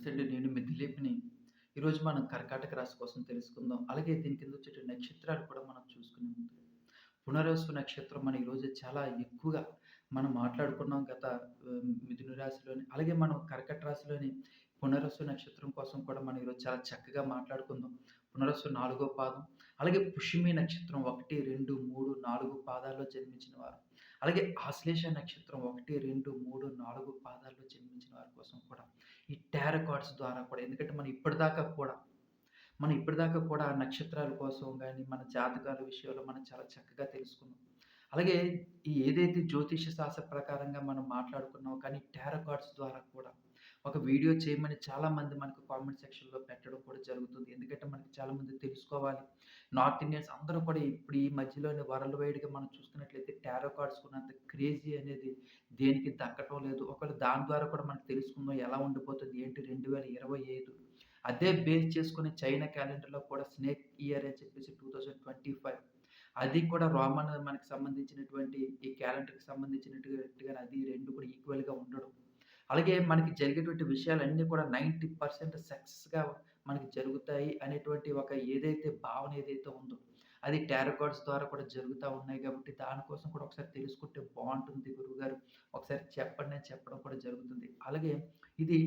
నమస్తే నేను మీ దిలీప్‌ని. ఈరోజు మనం కర్కాటక రాశి కోసం తెలుసుకుందాం. అలాగే దీని కింద వచ్చేటి నక్షత్రాలు కూడా మనం చూసుకునే ముందు, పునర్వసు నక్షత్రం మనం ఈరోజు చాలా ఎక్కువగా మనం మాట్లాడుకున్నాం గత మిథున రాశిలోని, అలాగే మనం కర్కట రాశిలోని పునరస్సు నక్షత్రం కోసం కూడా మనం ఈరోజు చాలా చక్కగా మాట్లాడుకుందాం. పునరస్సు నాలుగో పాదం, అలాగే పుష్యమి నక్షత్రం 1, 2, 3, 4 పాదాల్లో జన్మించిన వారు. అలాగే ఆశ్లేష నక్షత్రం 1, 2, 3, 4 పాదాల్లో జన్మించిన వారి కోసం కూడా ఈ టారో కార్డ్స్ ద్వారా కూడా ఎందుకంటే మనం ఇప్పటిదాకా కూడా మనం ఇప్పటిదాకా కూడా నక్షత్రాల కోసం కానీ మన జాతకాల విషయంలో మనం చాలా చక్కగా తెలుసుకున్నాం. అలాగే ఈ ఏదైతే జ్యోతిష శాస్త్ర ప్రకారంగా మనం మాట్లాడుకున్నాం కానీ టారో కార్డ్స్ ద్వారా కూడా ఒక వీడియో చేయమని చాలామంది మనకు కామెంట్ సెక్షన్‌లో పెట్టడం కూడా జరుగుతుంది. ఎందుకంటే మనకి చాలామంది తెలుసుకోవాలి. నార్త్ ఇండియన్స్ అందరూ కూడా ఇప్పుడు ఈ మధ్యలోనే వరల్డ్ వైడ్‌గా మనం చూసుకున్నట్లయితే టారో కార్డ్స్ కొన్నంత క్రేజీ అనేది దేనికి దక్కటం లేదు. ఒకవేళ దాని ద్వారా కూడా మనకు తెలుసుకుందాం ఎలా ఉండిపోతుంది ఏంటి 2025 అదే బేస్ చేసుకునే చైనా క్యాలెండర్‌లో కూడా స్నేక్ ఇయర్ అని చెప్పేసి 2025 అది కూడా రోమన్ మనకి సంబంధించినటువంటి ఈ క్యాలెండర్‌కి సంబంధించినట్టుగా అది రెండు కూడా ఈక్వల్‌గా ఉండడం. అలాగే మనకి జరిగేటువంటి విషయాలన్నీ కూడా 90% సక్సెస్‌గా మనకి జరుగుతాయి అనేటువంటి ఒక ఏదైతే భావన ఏదైతే ఉందో, అది టారో కార్డ్స్ ద్వారా కూడా జరుగుతా ఉన్నాయి కాబట్టి దానికోసం కూడా ఒకసారి తెలుసుకుంటే బావుంటుంది గురువుగారు. ఒకసారి చెప్పండి అని చెప్పడం కూడా జరుగుతుంది. అలాగే ఇది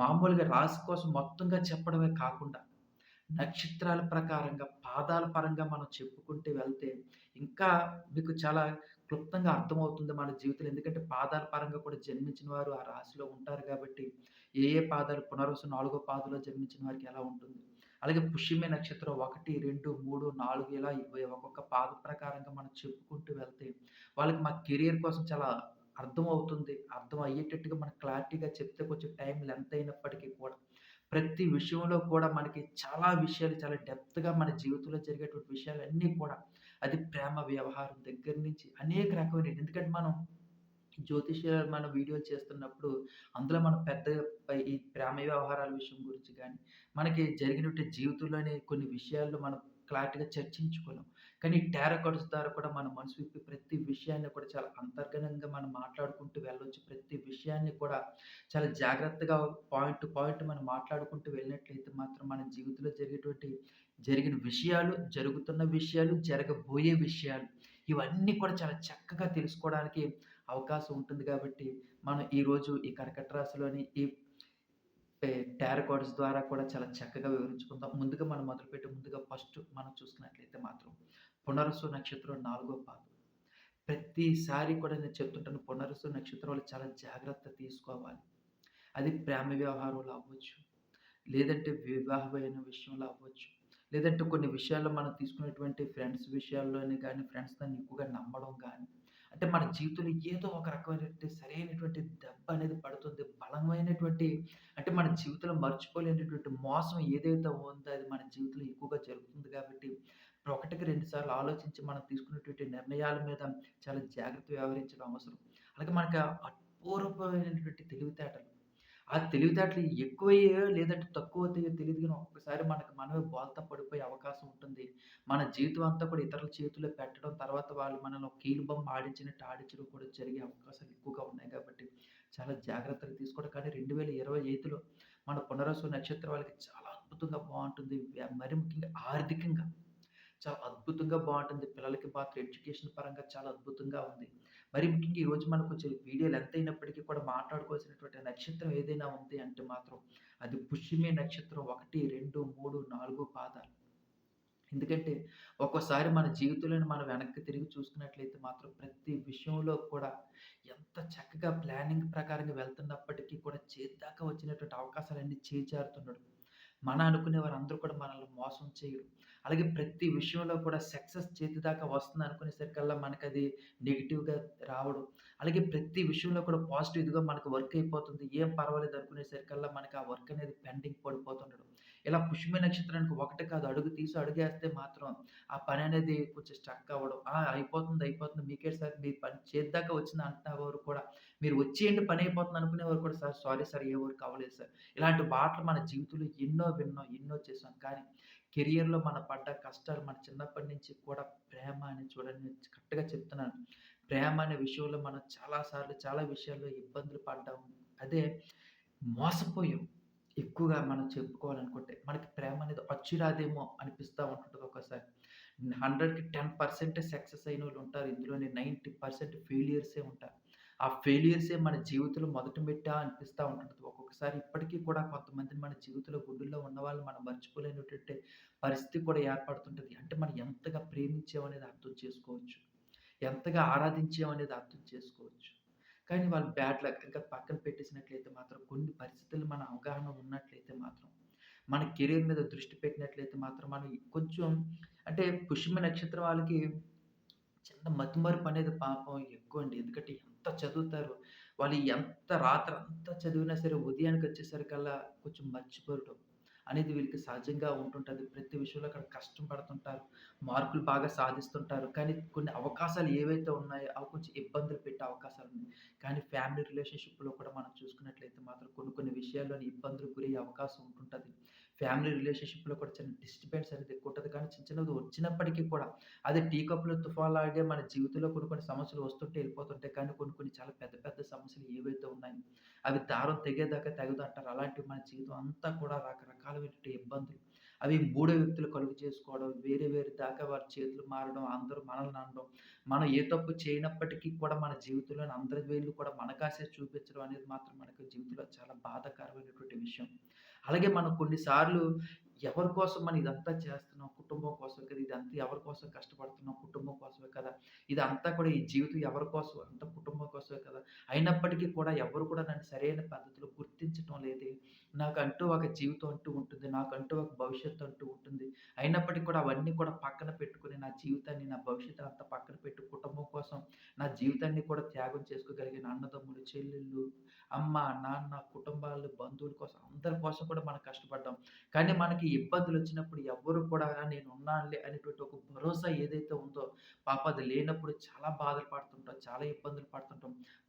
మామూలుగా రాశి కోసం మొత్తంగా చెప్పడమే కాకుండా, నక్షత్రాల ప్రకారంగా, పాదాల పరంగా మనం చెప్పుకుంటూ వెళ్తే ఇంకా మీకు చాలా క్లుప్తంగా అర్థమవుతుంది మన జీవితంలో. ఎందుకంటే పాదాల పరంగా కూడా జన్మించిన వారు ఆ రాశిలో ఉంటారు కాబట్టి, ఏ ఏ పాదాలు పునర్వసు నాలుగో పాదంలో జన్మించిన వారికి ఎలా ఉంటుంది. అలాగే పుష్యమి నక్షత్రం 1, 2, 3, 4 ఇలా ఒక్కొక్క పాద ప్రకారంగా మనం చెప్పుకుంటూ వెళ్తే, వాళ్ళకి మా కెరియర్ కోసం చాలా అర్థం అవుతుంది అర్థం అయ్యేటట్టుగా మనం క్లారిటీగా చెప్తే కొంచెం టైం లెంత్ అయినప్పటికీ కూడా, ప్రతి విషయంలో కూడా మనకి చాలా విషయాలు చాలా డెప్త్‌గా మన జీవితంలో జరిగేటువంటి విషయాలన్నీ కూడా అది ప్రేమ వ్యవహారం దగ్గర నుంచి అనేక రకమైన ఎందుకంటే మనం జ్యోతిష్య మన వీడియోలు చేస్తున్నప్పుడు అందులో మనం పెద్దగా ఈ ప్రేమ వ్యవహారాల విషయం గురించి కానీ మనకి జరిగినటువంటి జీవితంలోని కొన్ని విషయాల్లో మనం క్లారిటీగా చర్చించుకోలేం. కానీ ఈ టారో కార్డ్స్ ద్వారా కూడా మన మనసు విప్పి ప్రతి విషయాన్ని కూడా చాలా అంతర్గతంగా మనం మాట్లాడుకుంటూ వెళ్ళొచ్చు. ప్రతి విషయాన్ని కూడా చాలా జాగ్రత్తగా పాయింట్ టు పాయింట్ మనం మాట్లాడుకుంటూ వెళ్ళినట్లయితే మాత్రం మన జీవితంలో జరిగేటువంటి జరిగిన విషయాలు, జరుగుతున్న విషయాలు, జరగబోయే విషయాలు ఇవన్నీ కూడా చాలా చక్కగా తెలుసుకోవడానికి అవకాశం ఉంటుంది కాబట్టి, మనం ఈరోజు ఈ కర్కట రాశిలోని ఈ పే టారో కార్డ్స్ ద్వారా కూడా చాలా చక్కగా వివరించుకుందాం. ముందుగా మనం మొదలుపెట్టే ముందుగా ఫస్ట్ మనం చూసుకున్నట్లయితే మాత్రం పునరుసు నక్షత్రం నాలుగో పాదం. ప్రతిసారి కూడా నేను చెప్తుంటాను పునరుసు నక్షత్రం వాళ్ళు చాలా జాగ్రత్త తీసుకోవాలి. అది ప్రేమ వ్యవహారంలో అవ్వచ్చు, లేదంటే వివాహమైన విషయంలో అవ్వచ్చు, లేదంటే కొన్ని విషయాల్లో మనం తీసుకునేటువంటి ఫ్రెండ్స్ విషయాల్లోనే గానీ, ఫ్రెండ్స్‌ని ఎక్కువగా నమ్మడం కానీ అంటే మన జీవితంలో ఏదో ఒక రకమైనటువంటి సరైనటువంటి దెబ్బ అనేది పడుతుంది. బలమైనటువంటి అంటే మన జీవితంలో మర్చిపోలేనటువంటి మోసం ఏదైతే ఉందో అది మన జీవితంలో ఎక్కువగా జరుగుతుంది కాబట్టి, ఒకటికి రెండు సార్లు ఆలోచించి మనం తీసుకునేటువంటి నిర్ణయాల మీద చాలా జాగ్రత్త వ్యవహరించడం అవసరం. అలాగే మనకు అపూర్వమైనటువంటి తెలివితేటలు. ఆ తెలివితేటలు ఎక్కువయ్యాయో లేదంటే తక్కువ తెలియదు కానీ ఒక్కసారి మనకు మనమే బోల్తా పడిపోయే అవకాశం ఉంటుంది. మన జీవితం అంతా కూడా ఇతరుల చేతుల్లో పెట్టడం, తర్వాత వాళ్ళు మనల్ని కీలుబొమ్మ ఆడించినట్టు ఆడించడం కూడా జరిగే అవకాశాలు ఎక్కువగా ఉన్నాయి కాబట్టి, చాలా జాగ్రత్తలు తీసుకోవడం. కానీ 2025లో మన పునరసు నక్షత్రం వాళ్ళకి చాలా అద్భుతంగా బాగుంటుంది మరి ముఖ్యంగా ఆర్థికంగా చాలా అద్భుతంగా బాగుంటుంది పిల్లలకి మాత్రం ఎడ్యుకేషన్ పరంగా చాలా అద్భుతంగా ఉంది. మరి ముఖ్యంగా ఈరోజు మనం కొంచెం వీడియో లెంత్ అయినప్పటికీ కూడా మాట్లాడుకోవాల్సినటువంటి నక్షత్రం ఏదైనా ఉంది అంటే మాత్రం అది పుష్యమే నక్షత్రం 1, 2, 3, 4 పాదాలు. ఎందుకంటే ఒక్కోసారి మన జీవితంలోని మనం వెనక్కి తిరిగి చూసుకున్నట్లయితే మాత్రం ప్రతి విషయంలో కూడా ఎంత చక్కగా ప్లానింగ్ ప్రకారంగా వెళ్తున్నప్పటికీ కూడా చేద్దాకా వచ్చినటువంటి అవకాశాలన్నీ చేజారుతున్నాడు మన అనుకునే వారందరూ కూడా మనల్ని మోసం చేయడం. అలాగే ప్రతి విషయంలో కూడా సక్సెస్ చేతి దాకా వస్తుంది అనుకునేసరికల్లా అది నెగిటివ్గా రావడం. అలాగే ప్రతి విషయంలో కూడా పాజిటివ్ మనకు వర్క్ అయిపోతుంది. ఏం పర్వాలేదు అనుకునేసరికల్లా మనకి ఆ వర్క్ అనేది పెండింగ్ పడిపోతుండడం. ఇలా పుష్మి నక్షత్రానికి ఒకటి కాదు అడుగు తీసి అడుగేస్తే మాత్రం ఆ పని అనేది కొంచెం స్ట్రక్ అవ్వడం. ఆ! అయిపోతుంది, అయిపోతుంది మీకే సార్ మీ పని చేద్దాకా వచ్చింది వచ్చింది అంటున్నవారు కూడా మీరు వచ్చేయండి పని అయిపోతుంది అనుకునేవారు కూడా సార్ సారీ సార్ ఏ వర్క్ అవ్వలేదు సార్. ఇలాంటి మాటలు మన జీవితంలో ఎన్నో విన్నాం, ఎన్నో చేసాం. కానీ కెరియర్‌లో మన పడ్డ కష్టాలు మన చిన్నప్పటి నుంచి కూడా ప్రేమ అని చూడండి కరెక్ట్‌గా చెప్తున్నాను. ప్రేమ అనే విషయంలో మనం చాలా సార్లు చాలా విషయాల్లో ఇబ్బందులు పడ్డాము. అదే మోసపోయాం. ఎక్కువగా మనం చెప్పుకోవాలనుకుంటే, మనకి ప్రేమ అనేది వచ్చిరాదేమో అనిపిస్తూ ఉంటుంది ఒక్కోసారి. 100కి 10% సక్సెస్ అయిన వాళ్ళు ఉంటారు ఇందులోనే నైంటీ పర్సెంట్ ఫెయిలియర్సే ఉంటారు. ఆ ఫెయిలియర్సే మన జీవితంలో మొదటి మెట్టా అనిపిస్తూ ఉంటుంది ఒక్కొక్కసారి ఇప్పటికీ కూడా కొంతమందిని మన జీవితంలో గుడిలో ఉన్న వాళ్ళు మనం మర్చిపోలేనటువంటి పరిస్థితి కూడా ఏర్పడుతుంటుంది అంటే మనం ఎంతగా ప్రేమించామనేది అర్థం చేసుకోవచ్చు. ఎంతగా ఆరాధించామనేది అర్థం చేసుకోవచ్చు. కానీ వాళ్ళు బ్యాడ్ లక్ ఇంకా పక్కన పెట్టేసినట్లయితే మాత్రం కొన్ని పరిస్థితులు మన అవగాహన ఉన్నట్లయితే మాత్రం, మన కెరీర్ మీద దృష్టి పెట్టినట్లయితే మాత్రం మనం కొంచెం అంటే పుష్యమ నక్షత్రం వాళ్ళకి చిన్న మతిమరుపనేది పాపం ఎక్కువ అండి. ఎందుకంటే ఎంత చదువుతారో, వాళ్ళు ఎంత రాత్రంతా చదివినా సరే ఉదయానికి వచ్చేసరికల్లా కొంచెం మర్చిపోవటం అనేది వీళ్ళకి సహజంగా ఉంటుంటుంది ప్రతి విషయంలో అక్కడ కష్టం పడుతుంటారు. మార్కులు బాగా సాధిస్తుంటారు. కానీ కొన్ని అవకాశాలు ఏవైతే ఉన్నాయో అవి కొంచెం ఇబ్బందులు పెట్టే అవకాశాలు ఉన్నాయి కానీ ఫ్యామిలీ రిలేషన్‌షిప్‌లో కూడా మనం చూసుకున్నట్లయితే మాత్రం కొన్ని కొన్ని విషయాల్లోని ఇబ్బందులకు గురయ్యే అవకాశం ఉంటుంటుంది ఫ్యామిలీ రిలేషన్‌షిప్‌లో కూడా చిన్న డిస్టర్బెన్స్ అనేది ఎక్కువుంటది. కానీ చిన్న చిన్నది వచ్చినప్పటికీ కూడా అదే టీ కప్‌లో తుఫాన్లాగే మన జీవితంలో కొన్ని కొన్ని సమస్యలు వస్తుంటే వెళ్ళిపోతుంటాయి. కానీ కొన్ని కొన్ని చాలా పెద్ద పెద్ద సమస్యలు ఏవైతే ఉన్నాయో అవి దారం తెగేదాకా తెగదంటారు. అలాంటివి మన జీవితం అంతా కూడా రకరకాలమైనటువంటి ఇబ్బందులు. అవి మూడో వ్యక్తులు కలుగు చేసుకోవడం, వేరే వేరే దాకా వారి చేతులు మారడం, అందరూ మనల్ని అనడం, మనం ఏ తప్పు చేయనప్పటికీ కూడా మన జీవితంలో అందరి వేళ్ళు కూడా మన కాసే చూపించడం అనేది మాత్రం మనకు జీవితంలో చాలా బాధాకరమైనటువంటి విషయం. అలాగే మనం కొన్ని సార్లు ఎవరి కోసం మనం ఇదంతా చేస్తున్నాం? కుటుంబం కోసం కదా! ఇదంతా ఎవరి కోసం కష్టపడుతున్నాం? కుటుంబం కోసమే కదా! ఇదంతా కూడా ఈ జీవితం ఎవరి కోసం? అంత కుటుంబం కోసమే కదా! అయినప్పటికీ కూడా ఎవ్వరు కూడా నన్ను సరైన పద్ధతిలో గుర్తించటం లేదే. నాకంటూ ఒక జీవితం అంటూ ఉంటుంది. నాకంటూ ఒక భవిష్యత్తు అంటూ ఉంటుంది. అయినప్పటికీ కూడా అవన్నీ కూడా పక్కన పెట్టుకుని నా జీవితాన్ని, నా భవిష్యత్తు అంతా పక్కన పెట్టి కుటుంబం కోసం నా జీవితాన్ని కూడా త్యాగం చేసుకోగలిగిన అన్నదమ్ములు, చెల్లెళ్ళు, అమ్మ, నాన్న, కుటుంబాలు, బంధువుల కోసం అందరి కోసం కూడా మనం కష్టపడ్డాం. కానీ మనకి ఇబ్బందులు వచ్చినప్పుడు ఎవ్వరు కూడా నేను ఉన్నానులే అనేటువంటి ఒక భరోసా ఏదైతే ఉందో, పాప అది లేనప్పుడు చాలా బాధలు పడుతుంటాం. చాలా ఇబ్బందులు పడుతుంటాం.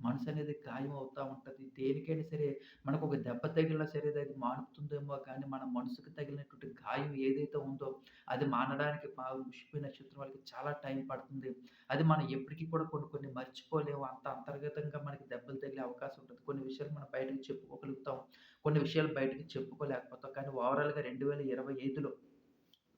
మనసు అనేది గాయం అవుతూ ఉంటుంది దేనికైనా సరే మనకు ఒక దెబ్బ తగిలినా సరే అది మానుతుందేమో కానీ, మన మనసుకు తగిలినటువంటి గాయం ఏదైతే ఉందో, అది మానడానికి మా నక్షత్రం వాళ్ళకి చాలా టైం పడుతుంది. అది మనం ఎప్పటికీ కూడా కొన్ని కొన్ని మర్చిపోలేము. అంత అంతర్గతంగా మనకి దెబ్బలు తగిలే అవకాశం ఉంటుంది కొన్ని విషయాలు మనం బయటకి చెప్పుకోగలుగుతాం. కొన్ని విషయాలు బయటకి చెప్పుకోలేకపోతాం. కానీ ఓవరాల్‌గా రెండు వేల ఇరవై ఐదులో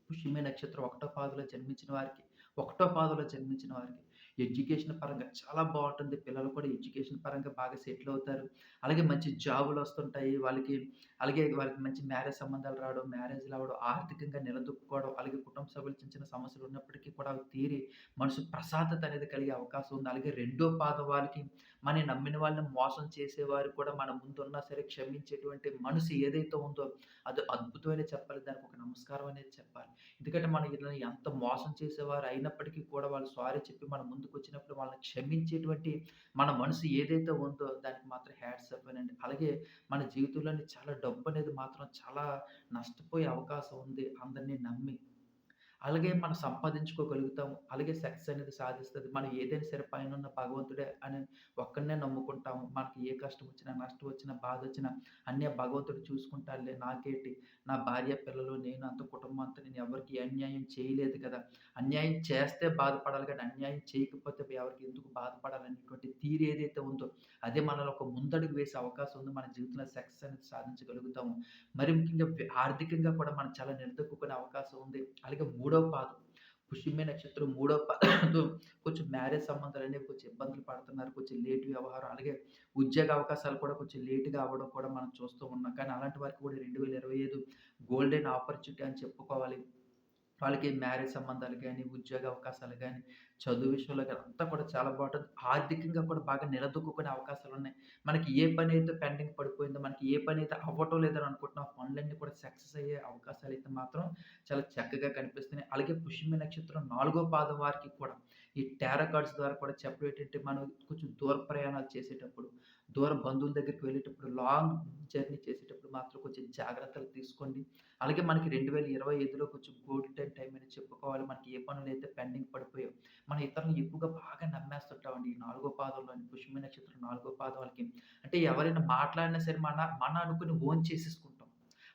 పుష్యమే నక్షత్రం ఒకటో పాదులో జన్మించిన వారికి, ఒకటో పాదులో జన్మించిన వారికి ఎడ్యుకేషన్ పరంగా చాలా బాగుంటుంది పిల్లలు కూడా ఎడ్యుకేషన్ పరంగా బాగా సెటిల్ అవుతారు. అలాగే మంచి జాబులు వస్తుంటాయి వాళ్ళకి అలాగే వాళ్ళకి మంచి మ్యారేజ్ సంబంధాలు రావడం, మ్యారేజ్‌లు అవ్వడం, ఆర్థికంగా నిలదొక్కుకోవడం, అలాగే కుటుంబ సభ్యులు చిన్న చిన్న సమస్యలు ఉన్నప్పటికీ కూడా తీరి మనసు ప్రశాంతత అనేది కలిగే అవకాశం ఉంది. అలాగే రెండో పాదం వాళ్ళకి మనం నమ్మిన వాళ్ళని మోసం చేసేవారు కూడా మన ముందున్నా సరే క్షమించేటువంటి మనసు ఏదైతే ఉందో అది అద్భుతమైన చెప్పాలి. దానికి ఒక నమస్కారం అనేది చెప్పాలి. ఎందుకంటే మనం ఇలా ఎంత మోసం చేసేవారు అయినప్పటికీ కూడా వాళ్ళు సారీ చెప్పి మన ముందుకొచ్చినప్పుడు వాళ్ళని క్షమించేటువంటి మన మనసు ఏదైతే ఉందో దానికి మాత్రం హ్యాడ్స్ ఆఫ్ అలాగే మన జీవితంలోని చాలా డబ్బు అనేది మాత్రం చాలా నష్టపోయే అవకాశం ఉంది అందరిని నమ్మి. అలాగే మనం సంపాదించుకోగలుగుతాము. అలాగే సక్సెస్ అనేది సాధిస్తుంది మనం ఏదైనా సరే పైనున్న భగవంతుడే అని ఒక్కడినే నమ్ముకుంటాము. మనకి ఏ కష్టం వచ్చినా, నష్టం వచ్చినా, బాధ వచ్చినా అన్నీ భగవంతుడు చూసుకుంటాడులే నాకేంటి, నా భార్య, పిల్లలు, నేను అంత కుటుంబం అంతా నేను ఎవరికి అన్యాయం చేయలేదు కదా! అన్యాయం చేస్తే బాధపడాలి కానీ అన్యాయం చేయకపోతే ఎవరికి ఎందుకు బాధపడాలనేటువంటి తీరు ఏదైతే ఉందో, అదే మనల్ని ఒక ముందడుగు వేసే అవకాశం ఉంది. మన జీవితంలో సక్సెస్ అనేది సాధించగలుగుతాము. మరి ముఖ్యంగా ఆర్థికంగా కూడా మనం చాలా నిలదొక్కునే అవకాశం ఉంది. అలాగే మూడు పాదం పుష్యమే నక్షత్రం మూడో పాదంతో కొంచెం మ్యారేజ్ సంబంధాలు అనేవి కొంచెం ఇబ్బందులు పడుతున్నారు. కొంచెం లేట్ వ్యవహారం అలాగే ఉద్యోగ అవకాశాలు కూడా కొంచెం లేట్‌గా అవ్వడం కూడా మనం చూస్తూ ఉన్నాం. కానీ అలాంటి వారికి కూడా 2025 గోల్డెన్ ఆపర్చునిటీ అని చెప్పుకోవాలి. వాళ్ళకి మ్యారేజ్ సంబంధాలు కానీ ఉద్యోగ అవకాశాలు కానీ చదువు విషయంలో కానీ అంతా కూడా చాలా బాగుంటుంది ఆర్థికంగా కూడా బాగా నిలదొక్కుకునే అవకాశాలున్నాయి. మనకి ఏ పని అయితే పెండింగ్ పడిపోయిందో, మనకి ఏ పని అయితే అవ్వటం లేదని అనుకుంటున్నా పనులన్నీ కూడా సక్సెస్ అయ్యే అవకాశాలు అయితే మాత్రం చాలా చక్కగా కనిపిస్తున్నాయి. అలాగే పుష్యమి నక్షత్రం నాలుగో పాదం వారికి కూడా ఈ టారో కార్డ్స్ ద్వారా కూడా చెప్పడం ఏంటంటే, మనం కొంచెం దూర ప్రయాణాలు చేసేటప్పుడు, దూరం బంధువుల దగ్గరికి వెళ్ళేటప్పుడు, లాంగ్ జర్నీ చేసేటప్పుడు మాత్రం కొంచెం జాగ్రత్తలు తీసుకోండి. అలాగే మనకి 2025లో కొంచెం గోల్డెన్ టైమ్ అని చెప్పుకోవాలి. మనకి ఏ పనులు అయితే పెండింగ్ పడిపోయాయో, మన ఇతరులను ఎక్కువగా బాగా నమ్మేస్తుంటామండి. ఈ నాలుగో పాదంలోని పుష్మి నక్షత్రం నాలుగో పాదం వాళ్ళకి. అంటే ఎవరైనా మాట్లాడినా సరే మన మన అనుకుని ఓన్ చేసేసుకుంటాం.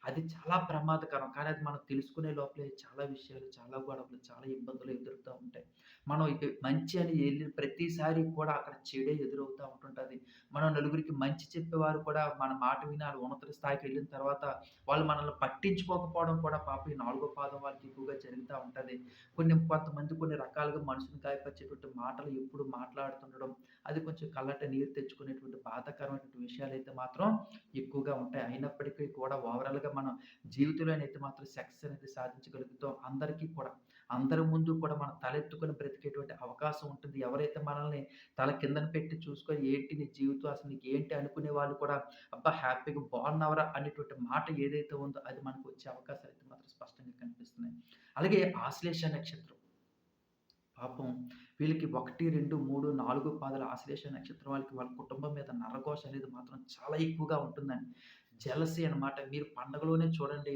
అది చాలా ప్రమాదకరం. కానీ అది మనం తెలుసుకునే లోపలే చాలా విషయాలు, చాలా గొడవలు, చాలా ఇబ్బందులు ఎదురుతూ ఉంటాయి. మనం మంచి అని వెళ్ళిన ప్రతిసారి కూడా అక్కడ చెడే ఎదురవుతూ ఉంటుంటుంది మనం నలుగురికి మంచి చెప్పేవారు కూడా మన మాట వినాలి ఉన్నత స్థాయికి వెళ్ళిన తర్వాత వాళ్ళు మనల్ని పట్టించుకోకపోవడం కూడా పాప ఈ నాలుగో పాదం వాళ్ళకి ఎక్కువగా జరుగుతూ ఉంటుంది కొన్ని కొంతమంది కొన్ని రకాలుగా మనుషుని గాయపరిచేటువంటి మాటలు ఎప్పుడు మాట్లాడుతుండడం, అది కొంచెం కళ్ళట నీరు తెచ్చుకునేటువంటి బాధాకరమైనటువంటి అయితే మాత్రం ఎక్కువగా ఉంటాయి. అయినప్పటికీ కూడా ఓవరాల్‌గా మనం జీవితంలో అయితే మాత్రం సక్సెస్ అనేది సాధించగలుగుతాం. అందరికీ కూడా అందరి ముందు కూడా మనం తలెత్తుకొని బ్రతికేటువంటి అవకాశం ఉంటుంది. ఎవరైతే మనల్ని తల కిందన పెట్టి చూసుకొని ఏంటి నీ జీవితం అసలు నీకేంటి అనుకునే వాళ్ళు కూడా అబ్బా! హ్యాపీగా బాగున్నావురా అనేటువంటి మాట ఏదైతే ఉందో అది మనకు వచ్చే అవకాశాలయితే మాత్రం స్పష్టంగా కనిపిస్తున్నాయి. అలాగే ఆశ్లేష నక్షత్రం. పాపం వీళ్ళకి ఒకటి రెండు మూడు నాలుగు పాదల ఆశ్లేష నక్షత్రం వాళ్ళకి వాళ్ళ కుటుంబం మీద నరఘోష అనేది మాత్రం చాలా ఎక్కువగా ఉంటుందండి. జలసి అనమాట. మీరు పండగలోనే చూడండి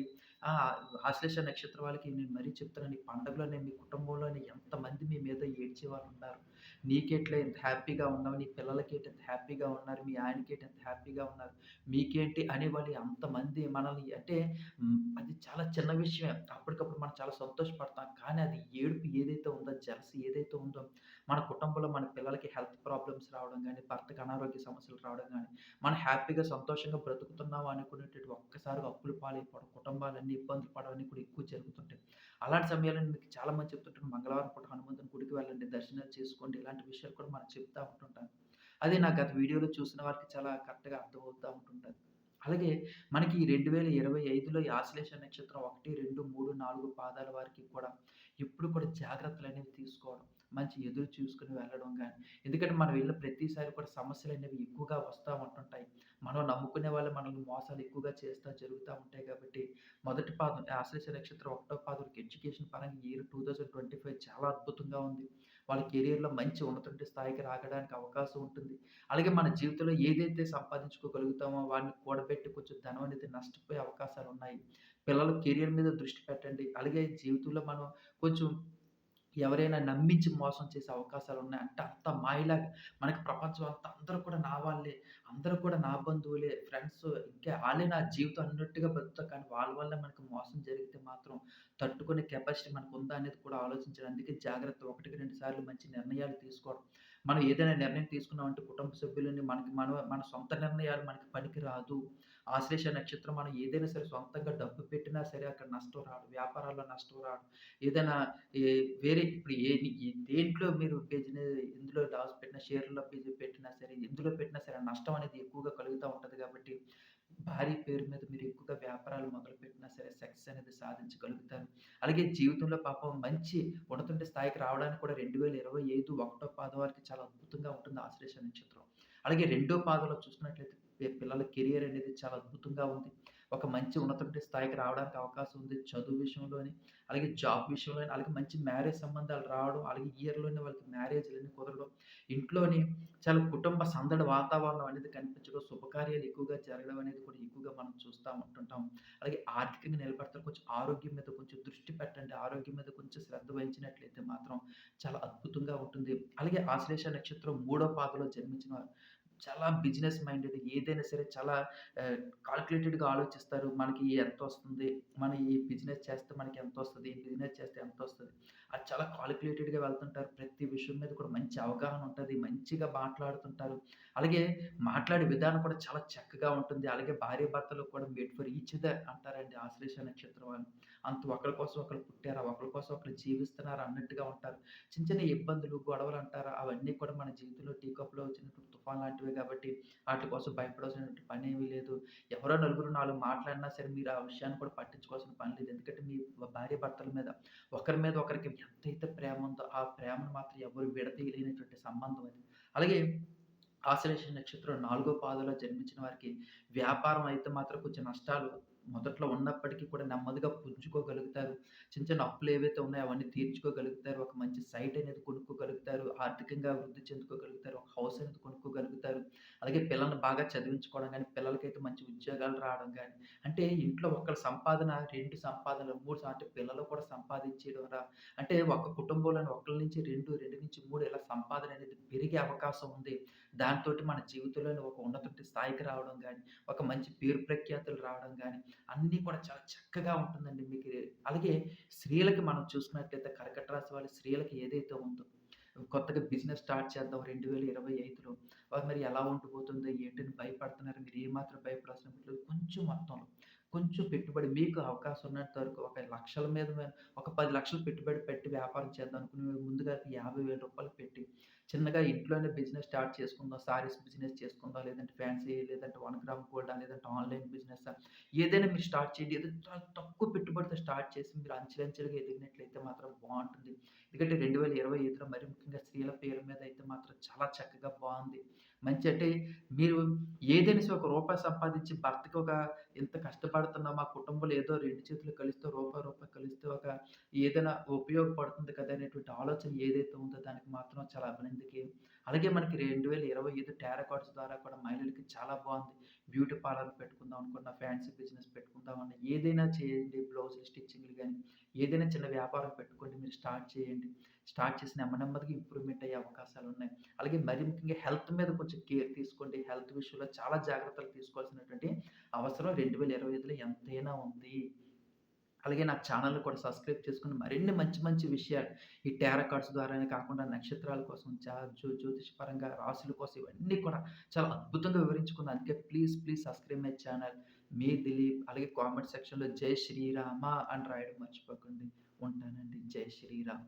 ఆశ్లేష నక్షత్రం వాళ్ళకి నేను మరీ చెప్తున్నాను. ఈ పండగలోనే మీ కుటుంబంలోనే ఎంతమంది మీ మీద ఏడ్చేవాళ్ళున్నారు. నీకెట్లా ఎంత హ్యాపీగా ఉన్నావు? నీ పిల్లలకి ఎంత హ్యాపీగా ఉన్నారు? మీ ఆయనకి ఎంత హ్యాపీగా ఉన్నారు? మీకేంటి అనేవాళ్ళు అంతమంది మనల్ని అంటే అది చాలా చిన్న విషయమే. అప్పటికప్పుడు మనం చాలా సంతోషపడతాం. కానీ అది ఏడుపు ఏదైతే ఉందో, జలసి ఏదైతే ఉందో, మన కుటుంబంలో మన పిల్లలకి హెల్త్ ప్రాబ్లమ్స్ రావడం కానీ భర్తకి అనారోగ్య సమస్యలు రావడం కానీ మనం హ్యాపీగా సంతోషంగా బ్రతుకుతున్నాం అనుకునేటటువంటి ఒక్కసారిగా అప్పులు పాలైపోవడం, కుటుంబాలన్నీ ఇబ్బందులు పడవని కూడా ఎక్కువ జరుగుతుంటాయి. అలాంటి సమయాల్లో మీకు చాలామంది చెప్తుంటారు మంగళవారం పూట హనుమంతుని గుడికి వెళ్ళండి, దర్శనాలు చేసుకోండి. ఇలా ఇలాంటి విషయాలు కూడా మనం చెప్తూ ఉంటుంటాను. అది నాకు గత వీడియోలో చూసిన వారికి చాలా కరెక్ట్‌గా అర్థమవుతూ ఉంటుంటుంది అలాగే మనకి ఈ 2025లో ఈ ఆశ్లేష నక్షత్రం 1, 2, 3, 4 పాదాల వారికి కూడా ఎప్పుడు కూడా జాగ్రత్తలు అనేవి తీసుకోవడం. మంచి ఎదురు చూసుకుని వెళ్ళడం కానీ ఎందుకంటే మనం వెళ్ళిన ప్రతిసారి కూడా సమస్యలు అనేవి ఎక్కువగా వస్తూ ఉంటుంటాయి. మనం నమ్ముకునే వాళ్ళు మనల్ని మోసాలు ఎక్కువగా చేస్తూ జరుగుతూ ఉంటాయి కాబట్టి, మొదటి పాదం ఆశ్లేష నక్షత్రం ఒకటో పాదంకి ఎడ్యుకేషన్ పరంగా ఈ ఇయర్ 2025 చాలా అద్భుతంగా ఉంది. వాళ్ళ కెరియర్‌లో మంచి ఉన్నటువంటి స్థాయికి రాగడానికి అవకాశం ఉంటుంది. అలాగే మన జీవితంలో ఏదైతే సంపాదించుకోగలుగుతామో వాడిని కూడబెట్టి కొంచెం ధనం అనేది నష్టపోయే అవకాశాలు ఉన్నాయి పిల్లల కెరియర్ మీద దృష్టి పెట్టండి. అలాగే జీవితంలో మనం కొంచెం ఎవరైనా నమ్మించి మోసం చేసే అవకాశాలు అంటే అంత మాయలాగా. మనకి ప్రపంచం అంతా అందరూ కూడా నా వాళ్ళే, అందరూ కూడా నా బంధువులే, ఫ్రెండ్స్ ఇంకా వాళ్ళే నా జీవితం అన్నట్టుగా బతుకుతా కానీ వాళ్ళ వల్లే మనకి మోసం జరిగితే మాత్రం తట్టుకునే కెపాసిటీ మనకు ఉందా అనేది కూడా ఆలోచించడం. అందుకే జాగ్రత్త 1కి 2 సార్లు మంచి నిర్ణయాలు తీసుకోవడం. మనం ఏదైనా నిర్ణయం తీసుకున్నామంటే కుటుంబ సభ్యులని మనకి మనం మన సొంత నిర్ణయాలు మనకి పనికి రాదు ఆశ్లేష నక్షత్రం మనం ఏదైనా సరే సొంతంగా డబ్బు పెట్టినా సరే అక్కడ నష్టం రాదు. వ్యాపారాల్లో నష్టం రాదు. ఏదైనా వేరే ఇప్పుడు ఏ దేంట్లో మీరు బిజినె ఎందులో పెట్టినా షేర్‌లో బిజి పెట్టినా సరే, ఎందులో పెట్టినా సరే నష్టం అనేది ఎక్కువగా కలుగుతా ఉంటుంది కాబట్టి, భారీ పేరు మీద మీరు ఎక్కువగా వ్యాపారాలు మొదలు పెట్టినా సరే సక్సెస్ అనేది సాధించగలుగుతారు. అలాగే జీవితంలో పాపం మంచి ఉన్నటువంటి స్థాయికి రావడానికి కూడా 2025 ఒకటో పాదం వారికి చాలా అద్భుతంగా ఉంటుంది ఆశ్లేష నక్షత్రం. అలాగే రెండో పాదంలో చూసినట్లయితే పిల్లల కెరియర్ అనేది చాలా అద్భుతంగా ఉంది. ఒక మంచి ఉన్నతమైన స్థాయికి రావడానికి అవకాశం ఉంది. చదువు విషయంలోని, అలాగే జాబ్ విషయంలోని, అలాగే మంచి మ్యారేజ్ సంబంధాలు రావడం, అలాగే ఇయర్‌లోనే వాళ్ళకి మ్యారేజ్‌లన్నీ కుదరడం, ఇంట్లోని చాలా కుటుంబ సందడి వాతావరణం అనేది కనిపించడం, శుభకార్యాలు ఎక్కువగా జరగడం అనేది కూడా ఎక్కువగా మనం చూస్తా ఉంటుంటాం. అలాగే ఆర్థికంగా నిలబడతారు. కొంచెం ఆరోగ్యం మీద కొంచెం దృష్టి పెట్టండి. ఆరోగ్యం మీద కొంచెం శ్రద్ధ వహించినట్లయితే మాత్రం చాలా అద్భుతంగా ఉంటుంది. అలాగే ఆశ్లేష నక్షత్రం మూడో పాదలో జన్మించిన వారు చాలా బిజినెస్ మైండెడ్ ఏదైనా సరే చాలా కాల్కులేటెడ్గా ఆలోచిస్తారు. మనకి ఎంత వస్తుంది మన ఈ బిజినెస్ చేస్తే మనకి ఎంతొస్తది? ఈ బిజినెస్ చేస్తే వస్తుంది అది చాలా కాలిక్యులేటెడ్‌గా వెళ్తుంటారు. ప్రతి విషయం మీద కూడా మంచి అవగాహన ఉంటుంది మంచిగా మాట్లాడుతుంటారు. అలాగే మాట్లాడే విధానం కూడా చాలా చక్కగా ఉంటుంది. అలాగే భార్యాభర్తలు కూడా మేడ్ ఫర్ ఈచ్ అంటారండి ఆశ్లేష నక్షత్రం అంత ఒకరి కోసం ఒకళ్ళు పుట్టారా, ఒకళ్ళ కోసం ఒకళ్ళు జీవిస్తున్నారా అన్నట్టుగా ఉంటారు. చిన్న చిన్న ఇబ్బందులు, గొడవలు అంటారా అవన్నీ కూడా మన జీవితంలో టీకప్లో వచ్చినటువంటి తుఫాన్ లాంటివే కాబట్టి వాటి కోసం భయపడాల్సినటువంటి ఏమీ లేదు. ఎవరో నలుగురు నాలుగు మాట్లాడినా సరే మీరు ఆ విషయాన్ని కూడా పట్టించుకోవాల్సిన పని లేదు. ఎందుకంటే మీ భార్య భర్తల మీద ఒకరి మీద ఒకరికి ఎంతైతే ప్రేమ ఉందో ఆ ప్రేమను మాత్రం ఎవరు విడదీయలేనటువంటి సంబంధం అది. అలాగే ఆశ్లేష నక్షత్రం నాలుగో పాదలో జన్మించిన వారికి వ్యాపారం అయితే మాత్రం కొంచెం నష్టాలు మొదట్లో ఉన్నప్పటికీ కూడా నెమ్మదిగా పుంజుకోగలుగుతారు. చిన్న చిన్న అప్పులు ఏవైతే ఉన్నాయో అవన్నీ తీర్చుకోగలుగుతారు. ఒక మంచి సైట్ అనేది కొనుక్కోగలుగుతారు. ఆర్థికంగా వృద్ధి చెందుకోగలుగుతారు. ఒక హౌస్ అనేది కొనుక్కోగలుగుతారు. అలాగే పిల్లల్ని బాగా చదివించుకోవడం కానీ పిల్లలకైతే మంచి ఉద్యోగాలు రావడం కానీ అంటే ఇంట్లో ఒకళ్ళ సంపాదన రెండు సంపాదనలు మూడు అంటే పిల్లలు కూడా సంపాదించేయడం రా అంటే ఒక కుటుంబంలోని ఒకళ్ళ నుంచి 2, 2-3 ఇలా సంపాదన అనేది పెరిగే అవకాశం ఉంది. దాంతో మన జీవితంలోని ఒక ఉన్నత స్థాయికి రావడం కానీ ఒక మంచి పేరు ప్రఖ్యాతులు రావడం కానీ అన్నీ కూడా చాలా చక్కగా ఉంటుందండి మీకు. అలాగే స్త్రీలకి మనం చూసుకున్నట్లయితే కర్కట రాశి వాళ్ళ స్త్రీలకి ఏదైతే ఉందో కొత్తగా బిజినెస్ స్టార్ట్ చేద్దాం రెండు వేల ఇరవై ఐదులో మరి ఎలా ఉండిపోతుందో ఏంటని భయపడుతున్నారు. మీరు ఏమాత్రం భయపడాల్సిన లేదు. కొంచెం మొత్తంలో, కొంచెం పెట్టుబడి మీకు అవకాశం ఉన్నంత వరకు ఒక లక్షల మీద ఒక ఒక 10,00,000 పెట్టుబడి పెట్టి వ్యాపారం చేద్దాం అనుకునే ముందుగా యాభై వేల రూపాయలు పెట్టి చిన్నగా ఇంట్లోనే బిజినెస్ స్టార్ట్ చేసుకుందాం. సారీస్ బిజినెస్ చేసుకుందాం. లేదంటే ఫ్యాన్సీ లేదంటే వన్ గ్రామ్ గోల్డ్ లేదంటే ఆన్‌లైన్ బిజినెస్ ఏదైనా మీరు స్టార్ట్ చేయండి. ఏదో తక్కువ పెట్టుబడితో స్టార్ట్ చేసి మీరు అంచెలంచెలుగా ఎదిగినట్లయితే మాత్రం బాగుంటుంది ఎందుకంటే 2025లో మరి ముఖ్యంగా స్త్రీల పేరు మీద అయితే మాత్రం చాలా చక్కగా బాగుంది మంచి అంటే మీరు ఏదైనా ఒక రూపాయి సంపాదించి భర్తకి ఒక ఇంత కష్టపడుతున్నా మా కుటుంబంలో ఏదో రెండు చేతులు కలిస్తే రూపాయి, రూపాయి కలిస్తే ఒక ఏదైనా ఉపయోగపడుతుంది కదా! అనేటువంటి ఆలోచన ఏదైతే ఉందో దానికి మాత్రం చాలా అభినందనీయం. అలాగే మనకి 2025 టారో కార్డ్స్ ద్వారా కూడా మహిళలకి చాలా బాగుంది బ్యూటీ పార్లర్ పెట్టుకుందాం అనుకున్న, ఫ్యాన్సీ బిజినెస్ పెట్టుకుందాం అన్న ఏదైనా చేయండి. బ్లౌజులు స్టిచ్చింగ్‌లు కానీ ఏదైనా చిన్న వ్యాపారం పెట్టుకోండి. మీరు స్టార్ట్ చేయండి. స్టార్ట్ చేసి నెమ్మ నెమ్మదిగా ఇంప్రూవ్‌మెంట్ అయ్యే అవకాశాలు ఉన్నాయి అలాగే మరి ముఖ్యంగా హెల్త్ మీద కొంచెం కేర్ తీసుకోండి. హెల్త్ విషయంలో చాలా జాగ్రత్తలు తీసుకోవాల్సినటువంటి అవసరం 2025లో ఎంతైనా ఉంది. అలాగే నా ఛానల్ కూడా సబ్స్క్రైబ్ చేసుకుని మరిన్ని మంచి మంచి విషయాలు ఈ టేరా కార్డ్స్ ద్వారానే కాకుండా నక్షత్రాల కోసం జా జ్యో జ్యోతిషపరంగా రాశుల కోసం ఇవన్నీ కూడా చాలా అద్భుతంగా వివరించుకున్నాను. అందుకే please, please subscribe my channel మీ దిలీప్. అలాగే కామెంట్ సెక్షన్‌లో జై శ్రీరామ అని రాయడం మర్చిపోకండి. ఉంటానండి. జై శ్రీరామ్.